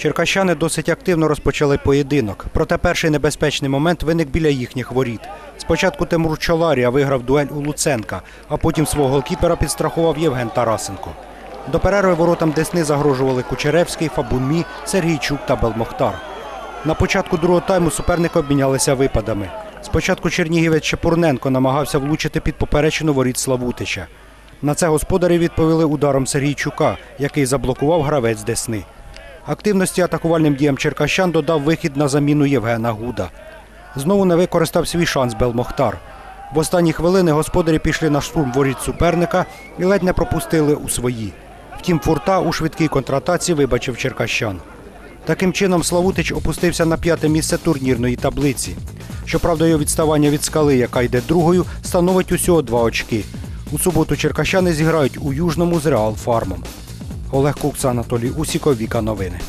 Черкащани досить активно розпочали поєдинок. Проте перший небезпечний момент виник біля їхніх воріт. Спочатку Тимур Чоларія виграв дуель у Луценка, а потім свого голкіпера підстрахував Євген Тарасенко. До перерви воротам Десни загрожували Кучеревський, Фабунмі, Сергійчук та Белмохтар. На початку другого тайму суперники обмінялися випадами. Спочатку чернігівець Чепурненко намагався влучити під поперечину воріт Славутича. На це господарі відповіли ударом Сергійчука, який заблокував гравець Десни. Активності атакувальним діям черкащан додав вихід на заміну Євгена Гуда. Знову не використав свій шанс Белмохтар. В останні хвилини господарі пішли на штурм воріт суперника і ледь не пропустили у свої. Втім, фурта у швидкій контратаці вибачив черкащан. Таким чином, Славутич опустився на п'яте місце турнірної таблиці. Щоправда, його відставання від скали, яка йде другою, становить усього два очки. У суботу черкащани зіграють у Южному з Реал Фармом. Олег Кукса, Анатолій Усіков, Віка Новини.